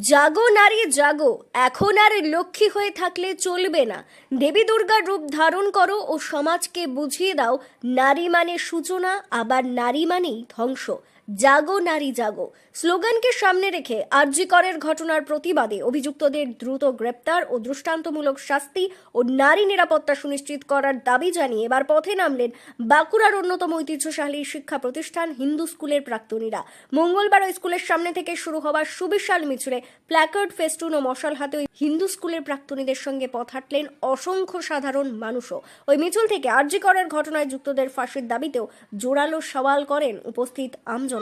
জাগো নারী, জাগো। এখন আর লক্ষ্মী হয়ে থাকলে চলবে না। দেবী দুর্গার রূপ ধারণ করো ও সমাজকে বুঝিয়ে দাও, নারী মানে সূচনা, আবার নারী মানেই ধ্বংস। জাগো নারী জাগো। স্লোগানকে সামনে রেখে আরজিকরের ঘটনার প্রতিবাদে অভিযুক্তদের দ্রুত গ্রেপ্তার ও দৃষ্টান্তমূলক শাস্তি ও নারী নিরাপত্তা সুনিশ্চিত করার দাবি জানিয়ে এবার পথে নামলেন বাঁকুড়ার অন্যতম ঐতিহ্যশালী শিক্ষা প্রতিষ্ঠান হিন্দু স্কুলের প্রাক্তনীরা। মঙ্গলবার ওই স্কুলের সামনে থেকে শুরু হওয়া সুবিশাল মিছিলে প্ল্যাকার্ড, ফেস্টুন ও মশাল হাতে হিন্দু স্কুলের প্রাক্তনীদের সঙ্গে পথ হাঁটলেন অসংখ্য সাধারণ মানুষও। ওই মিছিল থেকে আরজিকরের ঘটনায় যুক্তদের ফাঁসির দাবিতেও জোরালো সওয়াল করেন উপস্থিত আমজনতা।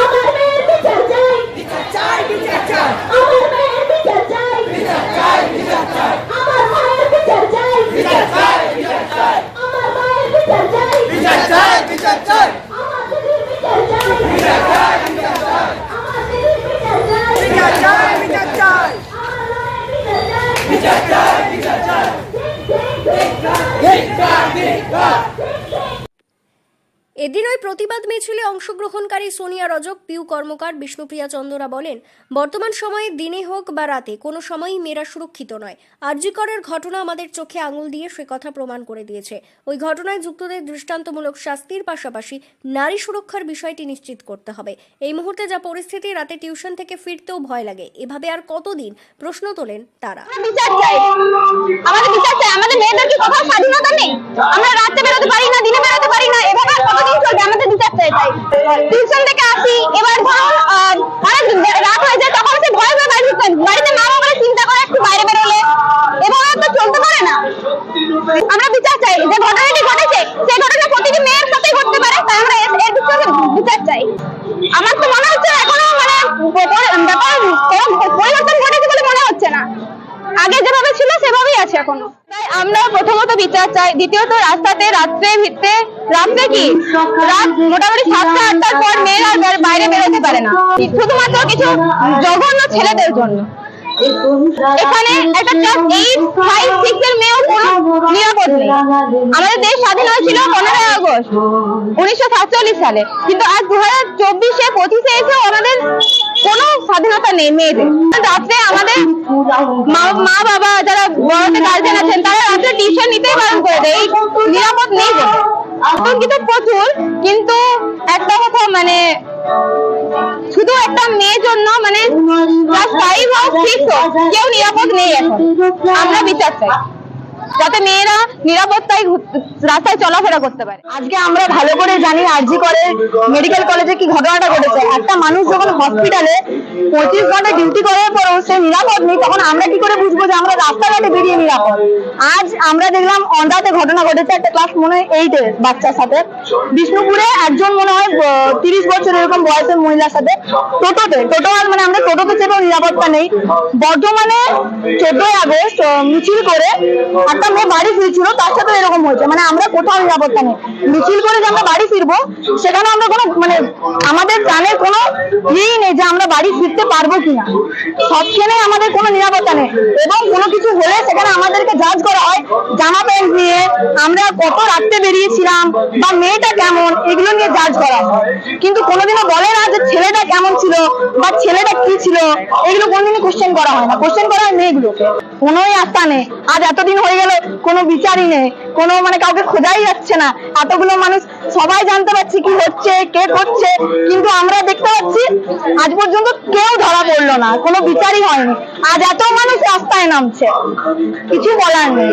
আমার মেয়ের বিচার চাই আমার মেয়ের বিচার চাই আমার মায়ের বিচার চাই আমার মায়ের বিচার চাই আমার দিদির বিচার চাই আমার দিদির বিচার চাই আমার মায়ের বিচার চাই এদিন ওই প্রতিবাদ মিছিলে অংশগ্রহণকারী সোনিয়া রজক, পিউ কর্মকার বিষ্ণুপ্রিয়া চন্দরা বলেন, বর্তমান সময়ে দিনে হোক বা রাতে, কোনো সময়ই মেয়েরা সুরক্ষিত নয়। আরজিকরের ঘটনা আমাদের চোখে আঙুল দিয়ে সে কথা প্রমাণ করে দিয়েছে। ওই ঘটনায় যুক্তদের দৃষ্টান্তমূলক শাস্তির পাশাপাশি নারী সুরক্ষার বিষয়টি নিশ্চিত করতে হবে। এই মুহূর্তে যা পরিস্থিতি, রাতে টিউশন থেকে ফিরতেও ভয় লাগে। এভাবে আর কতদিন? প্রশ্ন তোলেন তারা। আমাদের বিচার চাই। আমাদের মেয়েদের কি কোথাও স্বাধীনতা নেই? আমরা রাতে বেরোতে পারি না, দিনে বেরোতে পারি না এভাবে আর কতদিন চলবে আমাদের বিচার চাই তাই টিউশন থেকে আসি এবার ধরুন আহ, অনেক রাত হয়ে যায় তখন সে ভয় ভয় বাড়ি ঢুকতে বাড়িতে মা বাবা চিন্তা করে একটু বাইরে বেরোলে এভাবে তো চলতে পারে না আমরা বিচার চাই যে ঘটনাটি ঘটেছে, সেই ঘটনা প্রতিটি মেয়ের সাথেই ঘটতে পারে, তাই আমরা এর বিষয়ে বিচার চাই। আমার তো মনে হচ্ছে এখনও মানে ব্যাপার পরিবর্তন ঘটেছে বলে মনে হচ্ছে না। আগে যেভাবে ছিল, সেভাবেই আছে এখনও। তাই আমরা প্রথমত বিচার চাই, দ্বিতীয়ত রাস্তাতে, রাত্রে, ভিত্তে, রাত্রে কি? রাত মোটামুটি সাতটা, আটটার পর মেয়েরা বাইরে বেরোতে পারে না। শুধুমাত্র কিছু জঘন্য ছেলেদের জন্য। এখানে একটা ক্লাস এইট ফাইভ সিক্স এর মেয়েও কোনো নিরাপদ নেই। আমাদের দেশ স্বাধীন হয়েছিল পনেরোই আগস্ট, উনিশশো সাতচল্লিশ সালে। কিন্তু আজ দু হাজার চব্বিশে পঁচিশে এসেও আমাদের কোনো স্বাধীনতা নেই মেয়েদের। রাত্রে আমাদের মা বাবা যারা বড়দের গার্জেন আছেন, তারা রাত্রে টিউশন নিতেই বারণ করে দেয়। এই নিরাপদ নেই আতঙ্কিত প্রচুর, কিন্তু একটা কথা মানে শুধু একটা মেয়ের জন্য মানে ক্লাস ফাইভ হোক সিক্স হোক কেউ নিরাপদ নেই এখন। আমরা বিচার চাই। যাতে মেয়েরা নিরাপত্তায় রাস্তায় চলাফেরা করতে পারে। আজকে আমরা ভালো করে জানি আরজি করে মেডিকেল কলেজে কি ঘটনাটা ঘটেছে। একটা মানুষ যখন হসপিটালে পঁচিশ ঘণ্টা ডিউটি করার পরও সে নিরাপদ নেই, তখন আমরা কি করে বুঝব যে আমরা রাস্তাঘাটে বেরিয়ে নিরাপদ? আজ আমরা দেখলাম অন্ধ্রাতে ঘটনা ঘটেছে একটা ক্লাস মনে হয় এইটে বাচ্চার সাথে। বিষ্ণুপুরে একজন মনে হয় তিরিশ বছর এরকম বয়সের মহিলার সাথে টোটোতে, টোটো মানে আমরা টোটোতে চেপেও নিরাপত্তা নেই। বর্ধমানে চোদ্দই আগস্ট মিছিল করে একটা মেয়ে বাড়ি ফিরছিল, তার সাথে এরকম হয়েছে। মানে আমরা কোথাও নিরাপত্তা নেই। মিছিল করে যে আমরা বাড়ি ফিরবো, সেখানে আমরা কোনো মানে আমাদের প্রাণের কোনো ইয়েই নেই যে আমরা বাড়ি ফিরতে পারব কিনা। সবখানে আমাদের কোনো নিরাপত্তা নেই। এবং কোনো কিছু হলে সেখানে আমাদেরকে জাজ করা হয়, জামা প্যান্ট নিয়ে আমরা কত রাত্রে বেরিয়েছিলাম, বা মেয়েটা কেমন, এগুলো নিয়ে জাজ করা হয়। কিন্তু কোনোদিনও বলে না যে ছেলেটা কেমন ছিল, বা ছেলেটা কি ছিল, এগুলো কোনোদিনই কোশ্চেন করা হয় না। কোশ্চেন করা হয় মেয়েগুলোকে। কোনোই আস্থা নেই। আজ এতদিন হয়ে গেল কোনো বিচারই নেই। কোনো মানে কাউকে খোঁজাই যাচ্ছে না। এতগুলো মানুষ, সবাই জানতে পারছি কি হচ্ছে, কে করছে, কিন্তু আমরা দেখতে পাচ্ছি আজ পর্যন্ত কেউ ধরা পড়ল না। কোনো বিচারই হয়নি। আজ এত মানুষ রাস্তায় নামছে। কিছু বলার নেই।